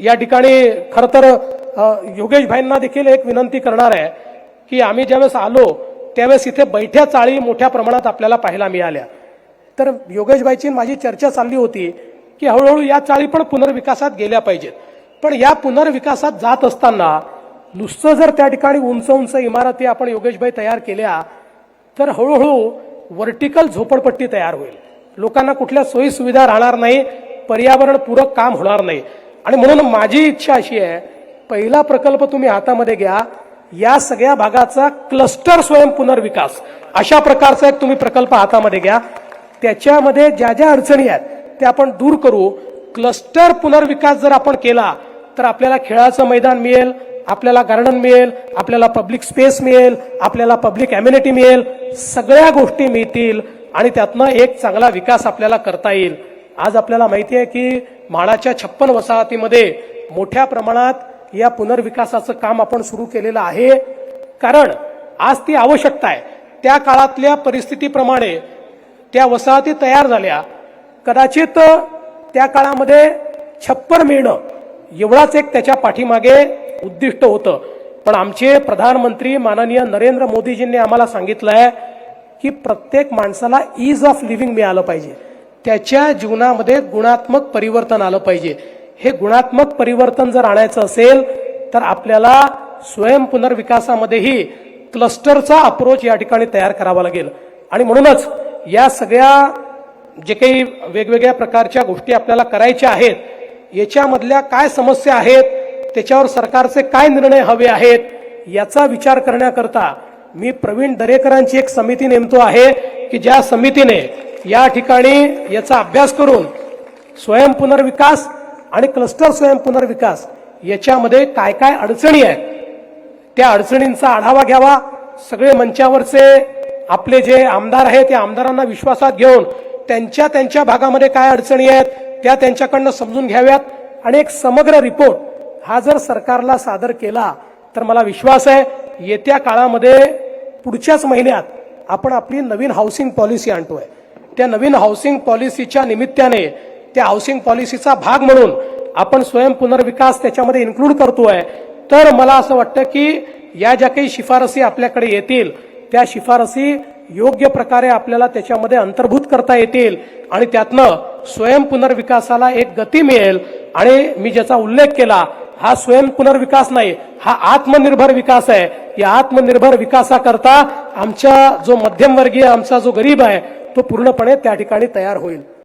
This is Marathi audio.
या ठिकाणी खरं तर योगेश भाईंना देखील एक विनंती करणार आहे की आम्ही ज्यावेळेस आलो त्यावेळेस इथे बैठ्या चाळी मोठ्या प्रमाणात आपल्याला पाहायला मिळाल्या. तर योगेशबाईची माझी चर्चा चालली होती की हळूहळू या चाळी पण पुनर्विकासात गेल्या पाहिजेत. पण या पुनर्विकासात जात असताना नुसतं जर त्या ठिकाणी उंच उंच इमारती आपण योगेशबाई तयार केल्या तर हळूहळू व्हर्टिकल झोपडपट्टी तयार होईल. लोकांना कुठल्या सोयी सुविधा राहणार नाही पर्यावरणपूरक काम होणार नाही. आणि म्हणून माझी इच्छा अशी आहे पहिला प्रकल्प तुम्ही हातामध्ये घ्या या सगळ्या भागाचा क्लस्टर स्वयं पुनर्विकास. अशा प्रकारचा एक तुम्ही प्रकल्प हातामध्ये घ्या. त्याच्यामध्ये ज्या ज्या अडचणी आहेत त्या आपण दूर करू. क्लस्टर पुनर्विकास जर आपण केला तर आपल्याला खेळाचं मैदान मिळेल आपल्याला गार्डन मिळेल आपल्याला पब्लिक स्पेस मिळेल आपल्याला पब्लिक अम्युनिटी मिळेल सगळ्या गोष्टी मिळतील आणि त्यातनं एक चांगला विकास आपल्याला करता येईल. आज आपल्याला माहिती आहे की म्हाडाच्या छप्पन वसाहतीमध्ये मोठ्या प्रमाणात या पुनर्विकासाचं काम आपण सुरू केलेलं आहे. कारण आज ती आवश्यकता आहे. त्या काळातल्या परिस्थितीप्रमाणे त्या वसाहती तयार झाल्या. कदाचित त्या काळामध्ये छप्पर मिळणं एवढाच एक त्याच्या पाठीमागे उद्दिष्ट होतं. पण आमचे प्रधानमंत्री माननीय नरेंद्र मोदीजींनी आम्हाला सांगितलं आहे की प्रत्येक माणसाला ईज ऑफ लिव्हिंग मिळालं पाहिजे. त्याच्या जीवनामध्ये गुणात्मक परिवर्तन आलं पाहिजे. हे गुणात्मक परिवर्तन जर आणायचं असेल तर आपल्याला स्वयं पुनर्विकासामध्येही क्लस्टरचा अप्रोच या ठिकाणी तयार करावा लागेल. आणि म्हणूनच या सगळ्या जे काही वेगवेगळ्या प्रकारच्या गोष्टी आपल्याला करायच्या आहेत याच्यामधल्या काय समस्या आहेत त्याच्यावर सरकारचे काय निर्णय हवे आहेत याचा विचार करण्याकरता मी प्रवीण दरेकरांची एक समिती नेमतो आहे की ज्या समितीने या ठिकाणी याचा अभ्यास करून स्वयं पुनर्विकास आणि क्लस्टर स्वयं पुनर्विकास याच्यामध्ये काय काय अडचणी आहेत त्या अडचणींचा आढावा घ्यावा. सगळे मंचावरचे आपले जे आमदार आहेत त्या आमदारांना विश्वासात घेऊन त्यांच्या त्यांच्या भागामध्ये काय अडचणी आहेत त्या त्यांच्याकडनं समजून घ्याव्यात. आणि एक समग्र रिपोर्ट हा जर सरकारला सादर केला तर मला विश्वास आहे येत्या काळामध्ये पुढच्याच महिन्यात आपण आपली नवीन हाऊसिंग पॉलिसी आणतोय. त्या नवीन हाऊसिंग पॉलिसीच्या निमित्ताने त्या हाऊसिंग पॉलिसीचा भाग म्हणून आपण स्वयं पुनर्विकास त्याच्यामध्ये इन्क्लूड करतोय. तर मला असं वाटतं की या ज्या काही शिफारसी आपल्याकडे येतील त्या शिफारसी योग्य प्रकारे आपल्याला त्याच्यामध्ये अंतर्भूत करता येतील आणि त्यातनं स्वयं पुनर्विकासाला एक गती मिळेल. आणि मी ज्याचा उल्लेख केला हा स्वयं पुनर्विकास नाही हा आत्मनिर्भर विकास आहे. या आत्मनिर्भर विकासाकरता आमच्या जो मध्यमवर्गीय आमचा जो गरीब आहे तो पूर्णपणे त्या ठिकाणी तयार होईल.